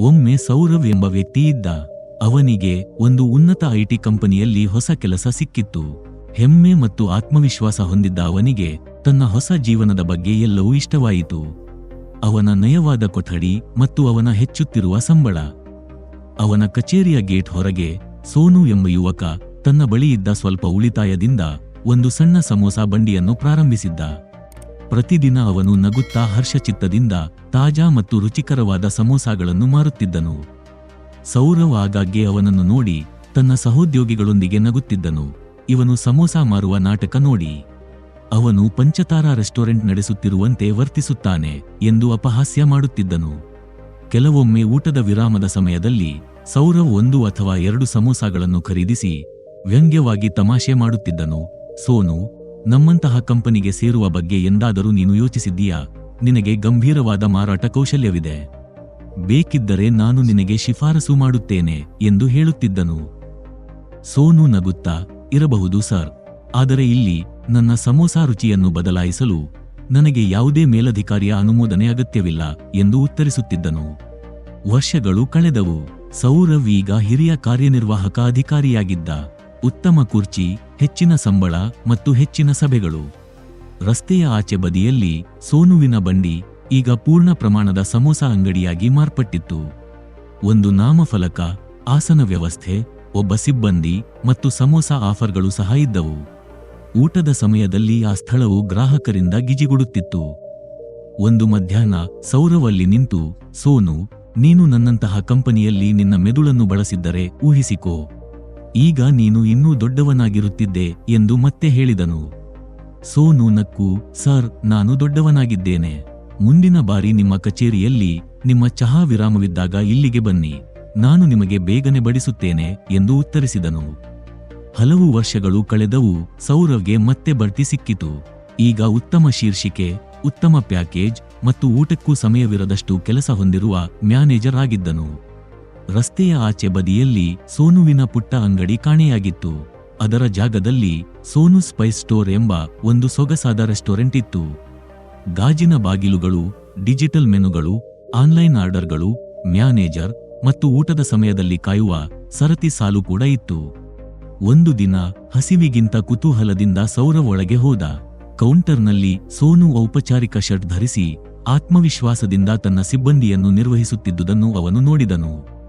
ಒಮ್ಮೆ ಸೌರವ್ ಎಂಬ ವ್ಯಕ್ತಿ ಇದ್ದ, ಅವನಿಗೆ ಒಂದು ಉನ್ನತ ಐಟಿ ಕಂಪನಿಯಲ್ಲಿ ಹೊಸ ಕೆಲಸ ಸಿಕ್ಕಿತ್ತು. ಹೆಮ್ಮೆ ಮತ್ತು ಆತ್ಮವಿಶ್ವಾಸ ಹೊಂದಿದ್ದ ಅವನಿಗೆ ತನ್ನ ಹೊಸ ಜೀವನದ ಬಗ್ಗೆ ಎಲ್ಲವೂ ಇಷ್ಟವಾಯಿತು. ಅವನ ನಯವಾದ ಕೊಠಡಿ ಮತ್ತು ಅವನ ಹೆಚ್ಚುತ್ತಿರುವ ಸಂಬಳ. ಅವನ ಕಚೇರಿಯ ಗೇಟ್ ಹೊರಗೆ ಸೋನು ಎಂಬ ಯುವಕ ತನ್ನ ಬಳಿಯಿದ್ದ ಸ್ವಲ್ಪ ಉಳಿತಾಯದಿಂದ ಒಂದು ಸಣ್ಣ ಸಮೋಸ ಬಂಡಿಯನ್ನು ಪ್ರಾರಂಭಿಸಿದ್ದ. ಪ್ರತಿದಿನ ಅವನು ನಗುತ್ತಾ ಹರ್ಷಚಿತ್ತದಿಂದ ತಾಜಾ ಮತ್ತು ರುಚಿಕರವಾದ ಸಮೋಸಾಗಳನ್ನು ಮಾರುತ್ತಿದ್ದನು. ಸೌರವ್ ಆಗಾಗ್ಗೆ ಅವನನ್ನು ನೋಡಿ ತನ್ನ ಸಹೋದ್ಯೋಗಿಗಳೊಂದಿಗೆ ನಗುತ್ತಿದ್ದನು. ಇವನು ಸಮೋಸಾ ಮಾರುವ ನಾಟಕ ನೋಡಿ. ಅವನು ಪಂಚತಾರಾ ರೆಸ್ಟೋರೆಂಟ್ ನಡೆಸುತ್ತಿರುವಂತೆ ವರ್ತಿಸುತ್ತಾನೆ ಎಂದು ಅಪಹಾಸ್ಯ ಮಾಡುತ್ತಿದ್ದನು. ಕೆಲವೊಮ್ಮೆ ಊಟದ ವಿರಾಮದ ಸಮಯದಲ್ಲಿ ಸೌರವ್ ಒಂದು ಅಥವಾ ಎರಡು ಸಮೋಸಾಗಳನ್ನು ಖರೀದಿಸಿ ವ್ಯಂಗ್ಯವಾಗಿ ತಮಾಷೆ ಮಾಡುತ್ತಿದ್ದನು. ಸೋನು ನಮ್ಮಂತಹ ಕಂಪನಿಗೆ ಸೇರುವ ಬಗ್ಗೆ ಎಂದಾದರೂ ನೀನು ಯೋಚಿಸಿದ್ದೀಯಾ? ನಿನಗೆ ಗಂಭೀರವಾದ ಮಾರಾಟ ಕೌಶಲ್ಯವಿದೆ. ಬೇಕಿದ್ದರೆ ನಾನು ನಿನಗೆ ಶಿಫಾರಸು ಮಾಡುತ್ತೇನೆ ಎಂದು ಹೇಳುತ್ತಿದ್ದನು. ಸೋನು ನಗುತ್ತಾ, ಇರಬಹುದು ಸರ್. ಆದರೆ ಇಲ್ಲಿ ನನ್ನ ಸಮೋಸಾ ರುಚಿಯನ್ನು ಬದಲಾಯಿಸಲು ನನಗೆ ಯಾವುದೇ ಮೇಲಧಿಕಾರಿಯ ಅನುಮೋದನೆ ಅಗತ್ಯವಿಲ್ಲ ಎಂದು ಉತ್ತರಿಸುತ್ತಿದ್ದನು. ವರ್ಷಗಳು ಕಳೆದವು. ಸೌರವ್ ಈಗ ಹಿರಿಯ ಕಾರ್ಯನಿರ್ವಾಹಕ ಅಧಿಕಾರಿಯಾಗಿದ್ದ. ಉತ್ತಮ ಕುರ್ಚಿ, ಹೆಚ್ಚಿನ ಸಂಬಳ ಮತ್ತು ಹೆಚ್ಚಿನ ಸಭೆಗಳು. ರಸ್ತೆಯ ಆಚೆ ಬದಿಯಲ್ಲಿ ಸೋನುವಿನ ಬಂಡಿ ಈಗ ಪೂರ್ಣ ಪ್ರಮಾಣದ ಸಮೋಸಾ ಅಂಗಡಿಯಾಗಿ ಮಾರ್ಪಟ್ಟಿತ್ತು. ಒಂದು ನಾಮಫಲಕ, ಆಸನ ವ್ಯವಸ್ಥೆ, ಒಬ್ಬ ಸಿಬ್ಬಂದಿ ಮತ್ತು ಸಮೋಸಾ ಆಫರ್ಗಳು ಸಹ ಇದ್ದವು. ಊಟದ ಸಮಯದಲ್ಲಿ ಆ ಸ್ಥಳವು ಗ್ರಾಹಕರಿಂದ ಗಿಜಿಗುಡುತ್ತಿತ್ತು. ಒಂದು ಮಧ್ಯಾಹ್ನ ಸೌರವಲ್ಲಿ ನಿಂತು, ಸೋನು, ನೀನು ನನ್ನಂತಹ ಕಂಪನಿಯಲ್ಲಿ ನಿನ್ನ ಮೆದುಳನ್ನು ಬಳಸಿದ್ದರೆ ಊಹಿಸಿಕೋ. ಈಗ ನೀನು ಇನ್ನೂ ದೊಡ್ಡವನಾಗಿರುತ್ತಿದ್ದೆ ಎಂದು ಮತ್ತೆ ಹೇಳಿದನು. ಸೋನು ನಕ್ಕು, ಸರ್, ನಾನು ದೊಡ್ಡವನಾಗಿದ್ದೇನೆ. ಮುಂದಿನ ಬಾರಿ ನಿಮ್ಮ ಕಚೇರಿಯಲ್ಲಿ ನಿಮ್ಮ ಚಹಾ ವಿರಾಮವಿದ್ದಾಗ ಇಲ್ಲಿಗೆ ಬನ್ನಿ. ನಾನು ನಿಮಗೆ ಬೇಗನೆ ಬಡಿಸುತ್ತೇನೆ ಎಂದು ಉತ್ತರಿಸಿದನು. ಹಲವು ವರ್ಷಗಳು ಕಳೆದವು, ಸೌರವ್ಗೆ ಮತ್ತೆ ಬಡ್ತಿ ಸಿಕ್ಕಿತು. ಈಗ ಉತ್ತಮ ಶೀರ್ಷಿಕೆ, ಉತ್ತಮ ಪ್ಯಾಕೇಜ್ ಮತ್ತು ಊಟಕ್ಕೂ ಸಮಯವಿರದಷ್ಟು ಕೆಲಸ ಹೊಂದಿರುವ ಮ್ಯಾನೇಜರ್ ಆಗಿದ್ದನು. ರಸ್ತೆಯ ಆಚೆ ಬದಿಯಲ್ಲಿ ಸೋನುವಿನ ಪುಟ್ಟ ಅಂಗಡಿ ಕಾಣೆಯಾಗಿತ್ತು. ಅದರ ಜಾಗದಲ್ಲಿ ಸೋನು ಸ್ಪೈಸ್ ಸ್ಟೋರ್ ಎಂಬ ಒಂದು ಸೊಗಸಾದ ರೆಸ್ಟೋರೆಂಟ್ ಇತ್ತು. ಗಾಜಿನ ಬಾಗಿಲುಗಳು, ಡಿಜಿಟಲ್ ಮೆನುಗಳು, ಆನ್ಲೈನ್ ಆರ್ಡರ್ಗಳು, ಮ್ಯಾನೇಜರ್ ಮತ್ತು ಊಟದ ಸಮಯದಲ್ಲಿ ಕಾಯುವ ಸರತಿ ಸಾಲು ಕೂಡ ಇತ್ತು. ಒಂದು ದಿನ ಹಸಿವಿಗಿಂತ ಕುತೂಹಲದಿಂದ ಸೌರವ್ ಒಳಗೆ ಹೋದ. ಕೌಂಟರ್ನಲ್ಲಿ ಸೋನು ಔಪಚಾರಿಕ ಶರ್ಟ್ ಧರಿಸಿ ಆತ್ಮವಿಶ್ವಾಸದಿಂದ ತನ್ನ ಸಿಬ್ಬಂದಿಯನ್ನು ನಿರ್ವಹಿಸುತ್ತಿದ್ದುದನ್ನು ಅವನು ನೋಡಿದನು.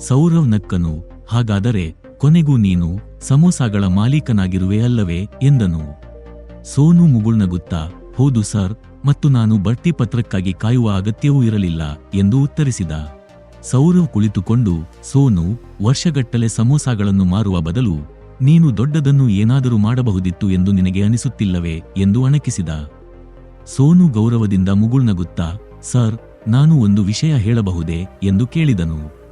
ಸೌರವ್ ನಕ್ಕನು, ಹಾಗಾದರೆ ಕೊನೆಗೂ ನೀನು ಸಮೋಸಾಗಳ ಮಾಲೀಕನಾಗಿರುವೆ ಅಲ್ಲವೇ ಎಂದನು. ಸೋನು ಮುಗುಳ್ನಗುತ್ತಾ, ಹೌದು ಸರ್, ಮತ್ತು ನಾನು ಬಡ್ತಿ ಪತ್ರಕ್ಕಾಗಿ ಕಾಯುವ ಅಗತ್ಯವೂ ಇರಲಿಲ್ಲ ಎಂದು ಉತ್ತರಿಸಿದ. ಸೌರವ್ ಕುಳಿತುಕೊಂಡು, ಸೋನು, ವರ್ಷಗಟ್ಟಲೆ ಸಮೋಸಾಗಳನ್ನು ಮಾರುವ ಬದಲು, ನೀನು ದೊಡ್ಡದನ್ನು ಏನಾದರೂ ಮಾಡಬಹುದಿತ್ತು ಎಂದು ನಿನಗೆ ಅನಿಸುತ್ತಿಲ್ಲವೇ ಎಂದು ಅಣಕಿಸಿದ. ಸೋನು ಗೌರವದಿಂದ ಮುಗುಳ್ನಗುತ್ತಾ, ಸರ್, ನಾನು ಒಂದು ವಿಷಯ ಹೇಳಬಹುದೇ ಎಂದು ಕೇಳಿದನು.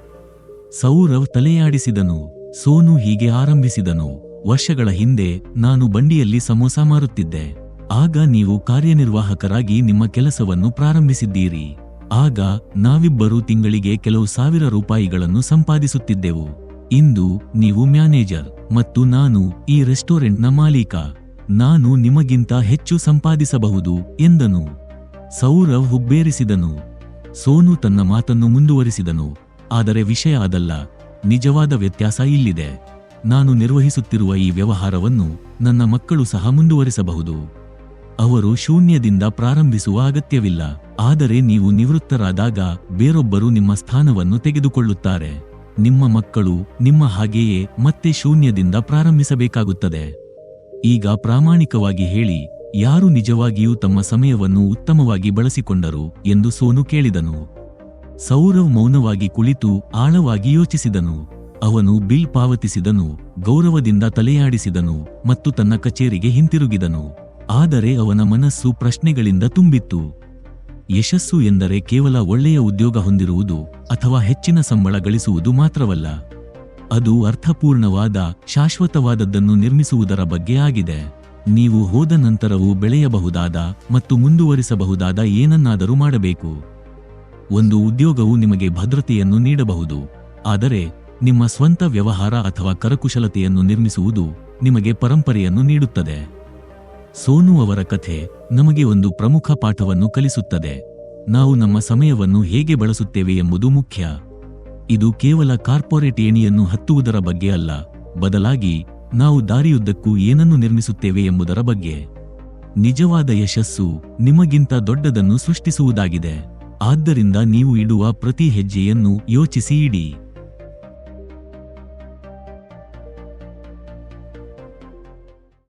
ಸೌರವ್ ತಲೆಯಾಡಿಸಿದನು, ಸೋನು ಹೀಗೆ ಆರಂಭಿಸಿದನು, ವರ್ಷಗಳ ಹಿಂದೆ ನಾನು ಬಂಡಿಯಲ್ಲಿ ಸಮೋಸ ಮಾರುತ್ತಿದ್ದೆ, ಆಗ ನೀವು ಕಾರ್ಯನಿರ್ವಾಹಕರಾಗಿ ನಿಮ್ಮ ಕೆಲಸವನ್ನು ಪ್ರಾರಂಭಿಸಿದ್ದೀರಿ, ಆಗ ನಾವಿಬ್ಬರು ತಿಂಗಳಿಗೆ ಕೆಲವು ಸಾವಿರ ರೂಪಾಯಿಗಳನ್ನು ಸಂಪಾದಿಸುತ್ತಿದ್ದೆವು, ಇಂದು ನೀವು ಮ್ಯಾನೇಜರ್ ಮತ್ತು ನಾನು ಈ ರೆಸ್ಟೋರೆಂಟ್ನ ಮಾಲೀಕ, ನಾನು ನಿಮಗಿಂತ ಹೆಚ್ಚು ಸಂಪಾದಿಸಬಹುದು, ಎಂದನು. ಸೌರವ್ ಹುಬ್ಬೇರಿಸಿದನು, ಸೋನು ತನ್ನ ಮಾತನ್ನು ಮುಂದುವರಿಸಿದನು ಆದರೆ ವಿಷಯ ಅದಲ್ಲ, ನಿಜವಾದ ವ್ಯತ್ಯಾಸ ಇಲ್ಲಿದೆ. ನಾನು ನಿರ್ವಹಿಸುತ್ತಿರುವ ಈ ವ್ಯವಹಾರವನ್ನು ನನ್ನ ಮಕ್ಕಳು ಸಹ ಮುಂದುವರಿಸಬಹುದು. ಅವರು ಶೂನ್ಯದಿಂದ ಪ್ರಾರಂಭಿಸುವ ಅಗತ್ಯವಿಲ್ಲ, ಆದರೆ ನೀವು ನಿವೃತ್ತರಾದಾಗ ಬೇರೊಬ್ಬರು ನಿಮ್ಮ ಸ್ಥಾನವನ್ನು ತೆಗೆದುಕೊಳ್ಳುತ್ತಾರೆ. ನಿಮ್ಮ ಮಕ್ಕಳು ನಿಮ್ಮ ಹಾಗೆಯೇ ಮತ್ತೆ ಶೂನ್ಯದಿಂದ ಪ್ರಾರಂಭಿಸಬೇಕಾಗುತ್ತದೆ. ಈಗ ಪ್ರಾಮಾಣಿಕವಾಗಿ ಹೇಳಿ, ಯಾರು ನಿಜವಾಗಿಯೂ ತಮ್ಮ ಸಮಯವನ್ನು ಉತ್ತಮವಾಗಿ ಬಳಸಿಕೊಂಡರು ಎಂದು ಸೋನು ಕೇಳಿದನು. ಸೌರವ್ ಮೌನವಾಗಿ ಕುಳಿತು ಆಳವಾಗಿ ಯೋಚಿಸಿದನು. ಅವನು ಬಿಲ್ ಪಾವತಿಸಿದನು, ಗೌರವದಿಂದ ತಲೆಯಾಡಿಸಿದನು ಮತ್ತು ತನ್ನ ಕಚೇರಿಗೆ ಹಿಂತಿರುಗಿದನು. ಆದರೆ ಅವನ ಮನಸ್ಸು ಪ್ರಶ್ನೆಗಳಿಂದ ತುಂಬಿತ್ತು. ಯಶಸ್ಸು ಎಂದರೆ ಕೇವಲ ಒಳ್ಳೆಯ ಉದ್ಯೋಗ ಹೊಂದಿರುವುದು ಅಥವಾ ಹೆಚ್ಚಿನ ಸಂಬಳ ಗಳಿಸುವುದು ಮಾತ್ರವಲ್ಲ. ಅದು ಅರ್ಥಪೂರ್ಣವಾದ, ಶಾಶ್ವತವಾದದ್ದನ್ನು ನಿರ್ಮಿಸುವುದರ ಬಗ್ಗೆ ಆಗಿದೆ. ನೀವು ಹೋದ ನಂತರವೂ ಬೆಳೆಯಬಹುದಾದ ಮತ್ತು ಮುಂದುವರಿಸಬಹುದಾದ ಏನನ್ನಾದರೂ ಮಾಡಬೇಕು. ಒಂದು ಉದ್ಯೋಗವು ನಿಮಗೆ ಭದ್ರತೆಯನ್ನು ನೀಡಬಹುದು. ಆದರೆ, ನಿಮ್ಮ ಸ್ವಂತ ವ್ಯವಹಾರ ಅಥವಾ ಕರಕುಶಲತೆಯನ್ನು ನಿರ್ಮಿಸುವುದು ನಿಮಗೆ ಪರಂಪರೆಯನ್ನು ನೀಡುತ್ತದೆ. ಸೋನು ಅವರ ಕಥೆ ನಮಗೆ ಒಂದು ಪ್ರಮುಖ ಪಾಠವನ್ನು ಕಲಿಸುತ್ತದೆ. ನಾವು ನಮ್ಮ ಸಮಯವನ್ನು ಹೇಗೆ ಬಳಸುತ್ತೇವೆ ಎಂಬುದು ಮುಖ್ಯ. ಇದು ಕೇವಲ ಕಾರ್ಪೊರೇಟ್ ಏಣಿಯನ್ನು ಹತ್ತುವುದರ ಬಗ್ಗೆ ಅಲ್ಲ. ಬದಲಾಗಿ, ನಾವು ದಾರಿಯುದ್ದಕ್ಕೂ ಏನನ್ನು ನಿರ್ಮಿಸುತ್ತೇವೆ ಎಂಬುದರ ಬಗ್ಗೆ. ನಿಜವಾದ ಯಶಸ್ಸು ನಿಮಗಿಂತ ದೊಡ್ಡದನ್ನು ಸೃಷ್ಟಿಸುವುದಾಗಿದೆ. ಆದ್ದರಿಂದ ನೀವು ಇಡುವ ಪ್ರತಿ ಹೆಜ್ಜೆಯನ್ನು ಯೋಚಿಸಿ ಇಡಿ.